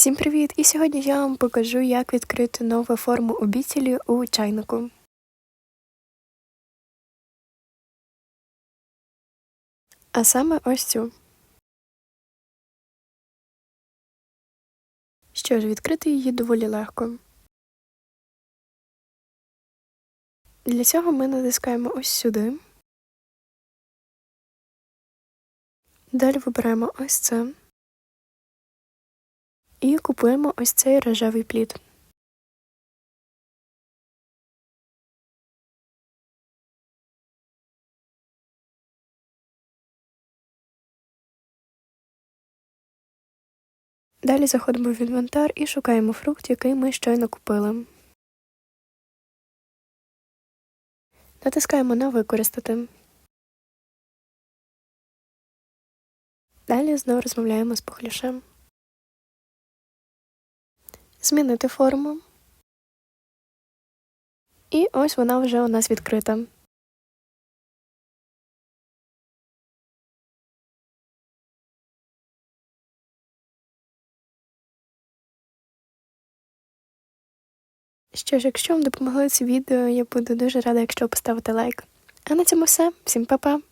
Всім привіт! І сьогодні я вам покажу, як відкрити нову форму обіцілі у чайнику. А саме ось цю. Що ж, відкрити її доволі легко. Для цього ми натискаємо ось сюди. Далі вибираємо ось це. І купуємо ось цей рожевий плід. Далі заходимо в інвентар і шукаємо фрукт, який ми щойно купили. Натискаємо на Використати. Далі знову розмовляємо з пухляшем. Змінити форму. І ось вона вже у нас відкрита. Що ж, якщо вам допомогли ці відео, я буду дуже рада, якщо поставите лайк. А на цьому все. Всім па-па!